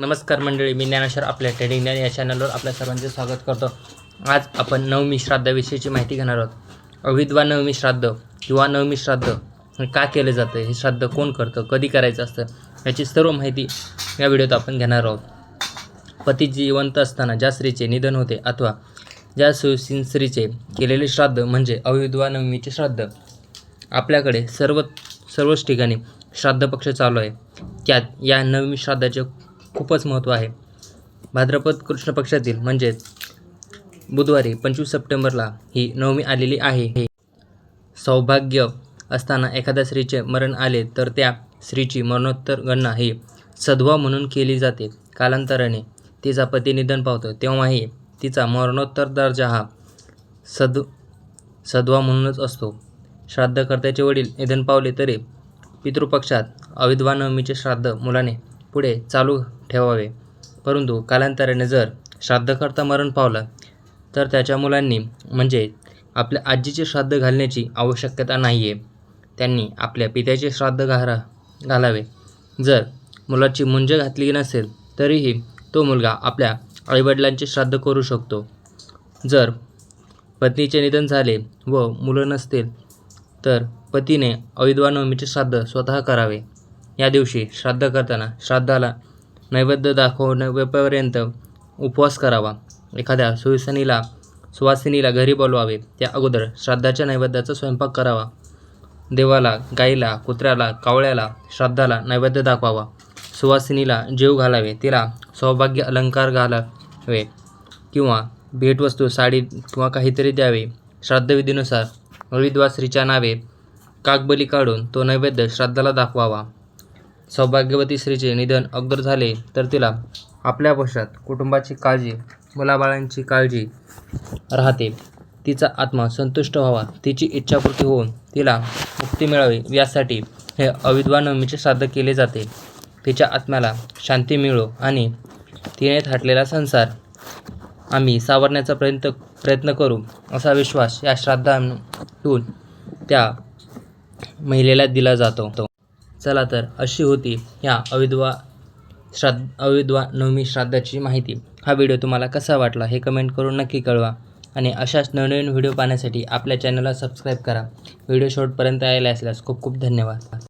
नमस्कार मंडळी मी ज्ञानेश्वर आपल्या ट्रेडिंग ज्ञान या चॅनलवर आपल्या सर्वांचे स्वागत करतो. आज आपण नवमी श्राद्धाविषयीची माहिती घेणार आहोत. अविद्वा नवमी श्राद्ध किंवा नवमी श्राद्ध का केलं जातं? हे श्राद्ध कोण करतं? कधी करायचं असतं? याची सर्व माहिती या व्हिडिओत आपण घेणार आहोत. पती जिवंत असताना ज्या स्त्रीचे निधन होते अथवा ज्या सुसिन स्त्रीचे केलेले श्राद्ध म्हणजे अविद्वा नवमीचे श्राद्ध आपल्याकडे सर्व सर्वच ठिकाणी श्राद्ध पक्ष चालू आहे. त्यात या नवमी श्राद्धाचे खूपच महत्त्व आहे. भाद्रपद कृष्ण पक्षातील म्हणजेच बुधवारी पंचवीस सप्टेंबरला ही नवमी आलेली आहे. हे सौभाग्य असताना एखाद्या स्त्रीचे मरण आले तर त्या स्त्रीची मरणोत्तर गणना ही सद्वा म्हणून केली जाते. कालांतराने तिचा पती निधन पावतो. तेव्हाही तिचा मरणोत्तर दर्जा हा सद सद्वा म्हणूनच असतो. श्राद्धकर्त्याचे वडील निधन पावले तरी पितृपक्षात अविद्वानवमीचे श्राद्ध मुलाने पुढे चालू ठेवावे. परंतु कालांतराने जर श्राद्धकर्ता मरण पावला तर त्याच्या मुलांनी म्हणजे आपल्या आजीचे श्राद्ध घालण्याची आवश्यकता नाही आहे त्यांनी आपल्या पित्याचे श्राद्ध घाला घालावे. जर मुलाची मुंज घातली नसेल तरीही तो मुलगा आपल्या आईवडिलांचे श्राद्ध करू शकतो. जर पत्नीचे निधन झाले व मुलं नसतील तर पतीने अविद्वानवमीचे श्राद्ध स्वतः करावे. या दिवशी श्राद्ध करताना श्राद्धाला नैवेद्य दाखवण्यापर्यंत उपवास करावा. एखाद्या सुवासिनीला सुवासिनीला घरी बोलवावे. त्या अगोदर श्राद्धाच्या नैवेद्याचा स्वयंपाक करावा. देवाला गाईला कुत्र्याला कावळ्याला श्राद्धाला नैवेद्य दाखवावा. सुवासिनीला जीव घालावे. तिला सौभाग्य अलंकार घालावे किंवा भेटवस्तू साडी किंवा काहीतरी द्यावे. श्राद्धविधीनुसार अविद्वा स्त्रीच्या नावे काकबली काढून तो नैवेद्य श्राद्धाला दाखवावा. सौभाग्यवती स्त्रीचे निधन अगोदर झाले तर तिला आपल्या पश्चात कुटुंबाची काळजी मुलाबाळांची काळजी राहते. तिचा आत्मा संतुष्ट व्हावा तिची इच्छापूर्ती होऊन तिला मुक्ती मिळावी यासाठी हे अविद्वा नवमीचे श्राद्ध केले जाते. तिच्या आत्म्याला शांती मिळो आणि तिने थाटलेला संसार आम्ही सावरण्याचा प्रयत्न प्रयत्न करू असा विश्वास या श्राद्धातून त्या महिलेला दिला जातो. चला तर अशी होती ह्या अविद्वा श्राद्ध अविद्वा नवमी श्राद्धाची माहिती. हा व्हिडिओ तुम्हाला कसा वाटला हे कमेंट करून नक्की कळवा. आणि अशाच नवनवीन व्हिडिओ पाहण्यासाठी आपल्या चॅनलला सबस्क्राईब करा. व्हिडिओ शॉर्टपर्यंत यायला असल्यास खूप खूप धन्यवाद.